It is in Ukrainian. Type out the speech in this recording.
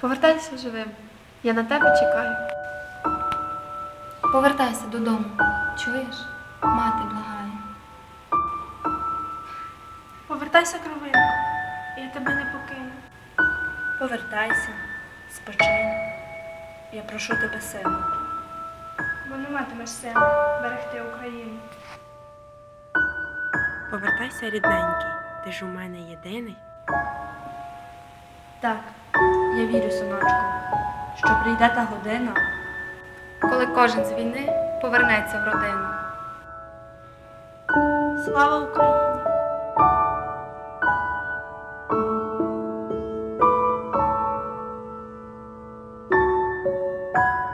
Повертайся живим. Я на тебе чекаю. Повертайся додому. Чуєш? Мати благає. Повертайся, кровинко. Я тебе не покину. Повертайся, спочинь. Я прошу тебе сину. Бо не матимеш сили берегти Україну. Повертайся, рідненький, ти ж у мене єдиний. Так, я вірю, соночку, що прийде та година, коли кожен з війни повернеться в родину. Слава Україні! Thank you.